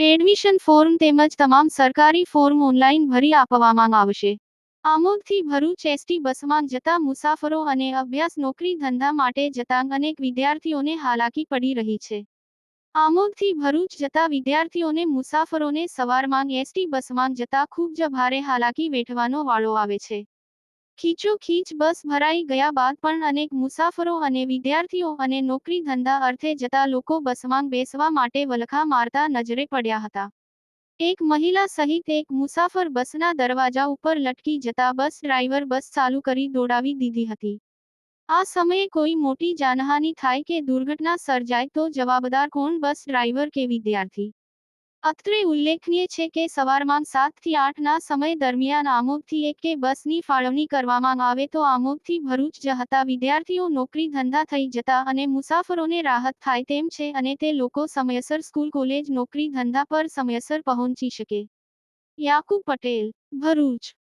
Admission form તેમજ તમામ સરકારી ફોર્મ ઓનલાઈન ભરી આપવામાં આવશે. આમોદથી ભરૂચ એસટી બસમાં જતા મુસાફરો અને અભ્યાસ નોકરી ધંધા માટે જતા અનેક વિદ્યાર્થીઓને હાલાકી પડી રહી છે. આમોદથી ભરૂચ જતા વિદ્યાર્થીઓને મુસાફરોને સવારમાં એસટી બસમાં જતા ખૂબ જ ભારે હાલાકી વેઠવાનો વાળો આવે છે. ખીચો ખીચ બસ ભરાઈ ગયા બાદ પણ અનેક મુસાફરો અને વિદ્યાર્થીઓ અને નોકરી ધંધા અર્થે જતા લોકો બસમાં બેસવા માટે વલખા મારતા નજરે પડ્યા હતા. એક મહિલા સહિત એક મુસાફર બસના દરવાજા ઉપર લટકી જતા બસ ડ્રાઈવર બસ ચાલુ કરી દોડાવી દીધી હતી. આ સમયે કોઈ મોટી જાનહાનિ થાય કે દુર્ઘટના સર્જાય તો જવાબદાર કોણ બસ ડ્રાઈવર કે વિદ્યાર્થી? અત્રે ઉલ્લેખનીય છે કે સવારમાં સાતથી આઠના સમય દરમિયાન આમોદથી એક કે બસની ફાળવણી કરવામાં આવે તો આમોદથી ભરૂચ જતા વિદ્યાર્થીઓ નોકરી ધંધા થઈ જતા અને મુસાફરોને રાહત થાય તેમ છે અને તે લોકો સમયસર સ્કૂલ, કોલેજ, નોકરી, ધંધા પર સમયસર પહોંચી શકે. યાકુબ પટેલ, ભરૂચ.